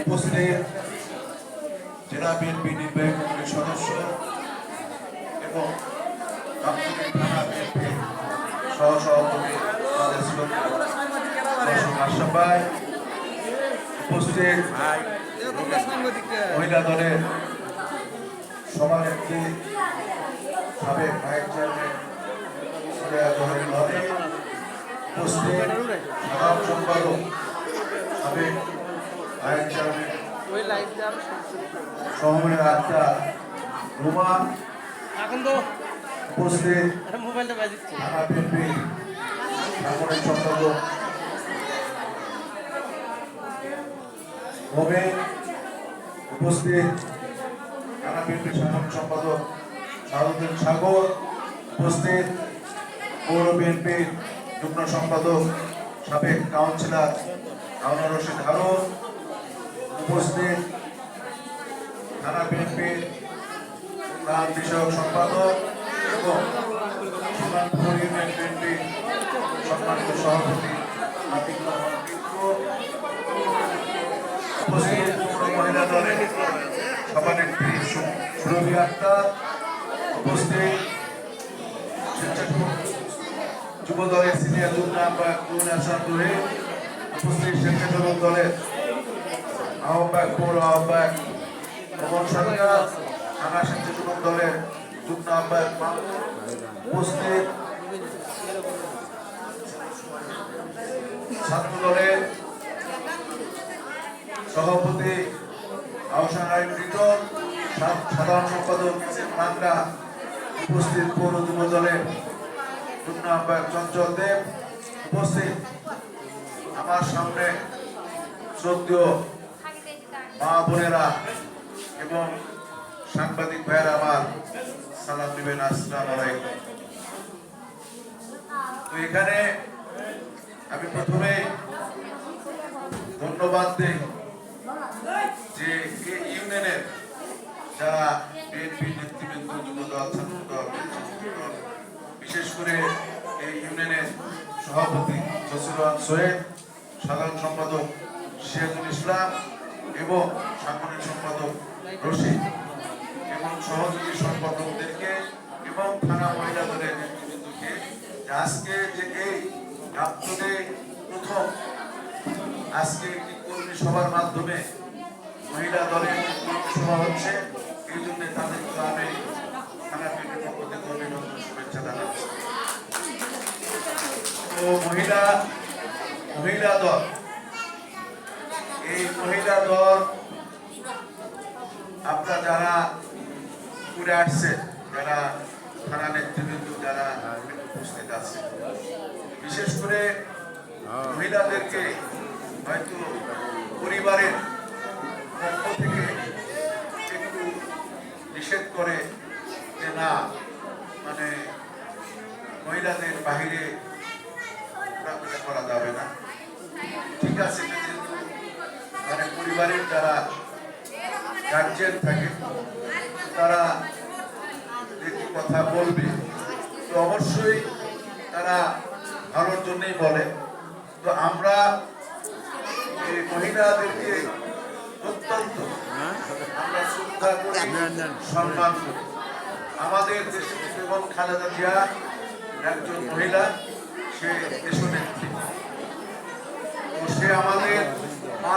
উপস্থিত জেলা বিএনপি নির্বাহী সদস্য এবং থানা বিএনপি সহসভাপতি ভাই উপস্থিত মহিলা দলের সভানেত্রী সাবেক ভাইস চেয়ারম্যান উপস্থিত সাধারণ সম্পাদক সাবেক ভাইস চেয়ারম্যান ওই লাইভটা আমি সহমের আত্মা রুমা এখন তো উপস্থিত। সাংগঠনিক সম্পাদক ভবে উপস্থিত। থানা বিএনপি সাংগঠনিক সম্পাদক শাহাদুদ্দিন সাগর উপস্থিত। পৌর বিএনপির যুগ্ম সম্পাদক সাবেক কাউন্সিলর হারুন রশিদ হারুন উপস্থিত। থানা বিএনপির প্রাণ বিষয়ক সম্পাদক এবং সীমান্তপুর ইউনিয়ন বিএনপি সম্মানিত সভাপতি আতিক উপস্থিত মহিলা দলের সভানেত্রী সুরভি আক্তার উপস্থিত যুব দলের সিনিয়র উপস্থিত স্বেচ্ছাসেবক দলের আহ্বায়ক পৌর আহ্বায়ক ভবন সরকার থানা স্বেচ্ছাসেবক দলের যুগ্ম আহ্বায়ক উপস্থিত ছাত্র দলের সভাপতি আহসান আইন রিটন সাধারণ সম্পাদক বাংলা উপস্থিত পৌর যুব দলের যুগ্ম আহ্বায়ক চঞ্চল দেব উপস্থিত। আমার সামনে শ্রদ্ধেয় মা বোনেরা এবং সাংবাদিক ভাইয়েরা আমার সালাম দিবেন আসসালাম তো এখানে আমি প্রথমে ধন্যবাদ দিই যে ইউনিয়নের যারা বিএনপি নেতৃবৃন্দ, যুবদল, ছাত্রদল বিশেষ করে এই ইউনিয়নের সভাপতি জসিরুল সোহেব সাধারণ সম্পাদক সিরাজুল ইসলাম এবং সাংগঠনিক সম্পাদক রশিদ, এবং সহযোগী সম্পাদকদেরকে এবং থানা মহিলা দলের নেতৃবৃন্দকে আজকে যে এই গাবতলে প্রথম আজকে একটি কর্মী সভার মাধ্যমে মহিলা দলের কর্মী সভা হচ্ছে, এই জন্য তাদেরকে আমি থানা পক্ষ থেকে অভিনন্দন, শুভেচ্ছা জানাচ্ছি। তো মহিলা মহিলা দল, এই মহিলা দল আপনারা যারা ঘুরে আসছেন, যারা থানা নেতৃবৃন্দ, যারা উপস্থিত আছে বিশেষ করে মহিলাদেরকে হয়তো পরিবারের পক্ষ থেকে একটু নিষেধ করে যে না মানে মহিলাদের বাহিরে করা যাবে না। ঠিক আছে, যেহেতু মানে পরিবারের যারা গার্জিয়ান থাকে, তারা একটি কথা বলবে। তো অবশ্যই তারা ভালোর জন্যই বলে। তো আমরা মহিলাদেরকে অত্যন্ত আমরা শ্রদ্ধা করি, সম্মান করি। আমাদের দেশে কেবল খালেদা জিয়া একজন মহিলা, সে দেশনেত্রী। তো সে আমাদের মা